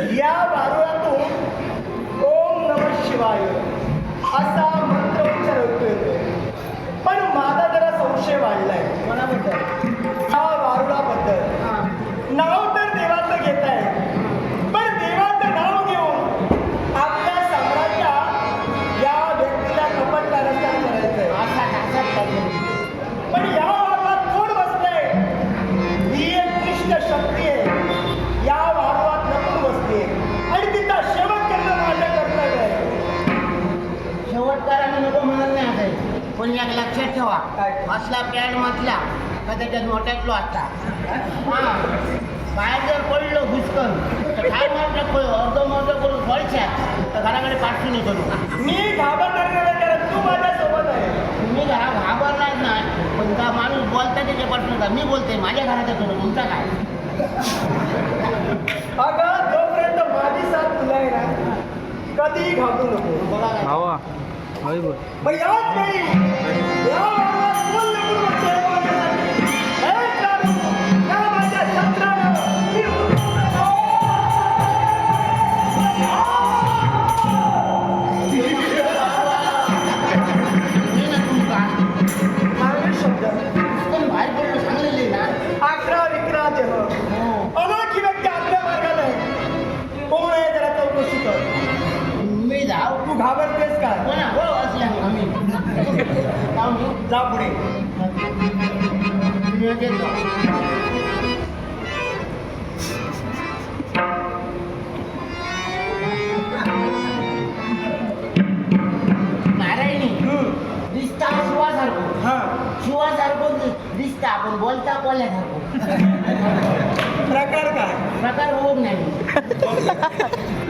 या वारुळातून ओम नम शिवाय असा काय? असला पॅड म्हटला का त्याच्यात मोठ्यातलो असता. हा. बाहेर जर पडलो घुसकन तर काय मारलं अर्ध मोठं करून फळशात तर घराकडे पाठवून येतो मी घाबरणार नाही तू माझ्यासोबत आहे. मी घरा घाबरणार नाही पण का माणूस बोलता त्याच्या पाठवून मी बोलते माझ्या घरात येतो तुमचा काय? अगं जोपर्यंत माझी साथ तुला आहे ना कधीही घाबरू नको. बघा काय तू घाबरतेस का हो जा पुढे. नारायणी. दिसता शिवासारखं हा शिवासारखं दिसता आपण बोलता बोलल्यासारखं प्रकार काय? प्रकार होत नाही.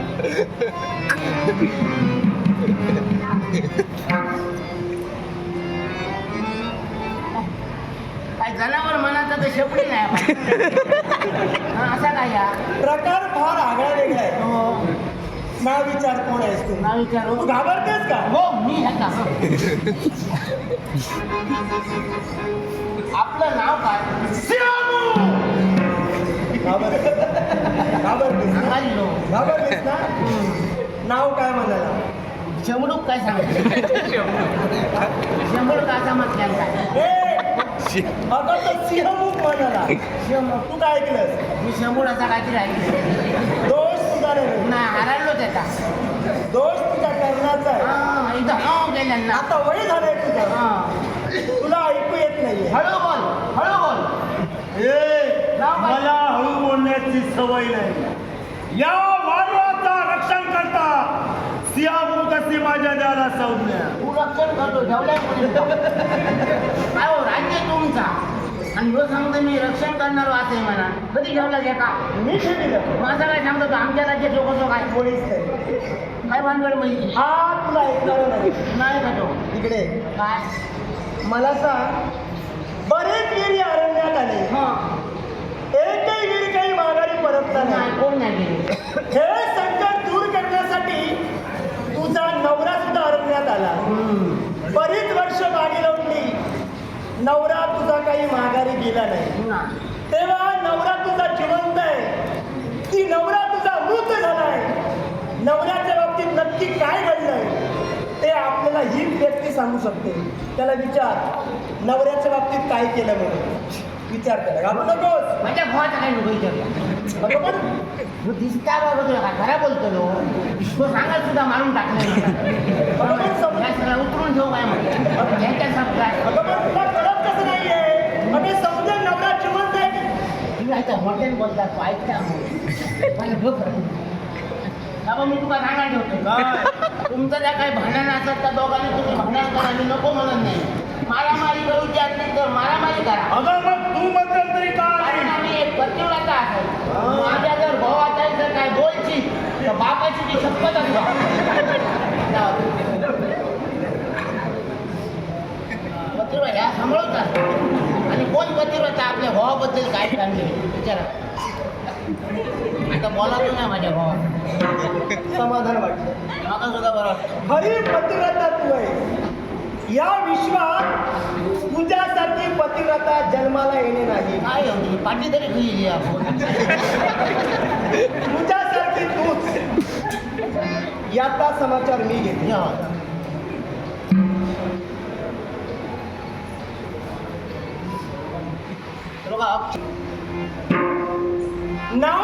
काय जनावर म्हणायचं तर शेपडी नाही. हा, असा काय या? प्रकार फार आगळा वेगळा आहे. हो. नाव विचार कोण आहेस तू? नाव विचारू तू घाबरतेस का? हो मी ह्याचा आपलं नाव काय! घाबर घाबरतेस ना? सांगायलो ना. नाव काय म्हणाला? शंभरूक काय सांगितलं म्हटल्या काय ए सिंहमुख म्हणाला. तू काय ऐकलंस? मी शंभराचा काहीतरी ऐकलं दोष तुझा नाही. नाही हरायलो त्याचा दोष तुझ्या कर्णाचा आहे. हा इथं हा आता वय झालंय तुझं. हा. तुला ऐकू येत नाहीये. हळू बोल हळू बोल. ए? मला हळू बोलण्याची सवय नाही. या सिंहमुख कशी माझ्या द्याला संज्ञा तू रक्षण करतो ठेवल्या काय हो राज्य तुमचा. आणि ह्यो सांगतो मी रक्षण करणार वाच आहे म्हणा. कधी ठेवला घ्या का? मी ठेवलं. माझं काय सांगतो तो आमच्या राज्यात लोक तो काय नाही. काय भानगड म्हणजे हा तुला ऐकणार नाही. नाही का तो इकडे. काय? मला सांग बरेच या अरण्यात आले. हा. एकही वीर काही माघारी परतला नाही. कोण नाही हे संकट दूर करण्यासाठी तुझा नवरा सुद्धा अरण्यात आला. बरीच वर्ष मागे लावली. नवरा तुझा काही माघारी गेला नाही. तेव्हा नवरा तुझा जिवंत आहे. ती नवरा तुझा मृत झालाय नवऱ्याच्या बाबतीत नक्की काय घडलंय ते आपल्याला हीच व्यक्ती सांगू शकते. त्याला विचार नवऱ्याच्या बाबतीत काय केलं म्हणून? विचार करा. घाबरू नकोस. माझ्या भावाचा काय पण. तो दिसता बाबा तुला काय खरा बोलतो लो तो सांगत सुद्धा मारून टाकलं बरोबर. समज- काय सगळं उतरून ठेव काय ह्याच्या काय. अगं पण तुला कळत कसं नाहीये? अगे समजेल नवरा जिवंत आहे. की- तुम्ही आता मोठ्याने बोलता तो ऐकता. बाबा मी तुला सांगायला ठेवतो. तुमचं ज्या काही भांडण असत त्या दोघांनी तुम्ही भांडण करा मी नको म्हणत नाही. मारामारी करूची असली तर मारामारी करा. तू बद्दल तरी कारण काय आम्ही एक आहे. माझ्या जर भावाचा जर काय बोलची तर बापाची ती शपथ पतिव्रता ह्या सांभाळतात आणि कोण पतिव्रता आपल्या भावाबद्दल काय सांगेल? विचारा. आता बोला तू नाही माझ्या भावा समाधान वाटलं मला सुद्धा बरं वाटतं. खरी पतिव्रता तू आहे. या विश्वात तुझ्यासाठी पतिव्रता जन्माला येणे नाही. काय हो, पाठी तरी खुली तुझ्यासाठी तूच. याचा समाचार मी घेतला नाव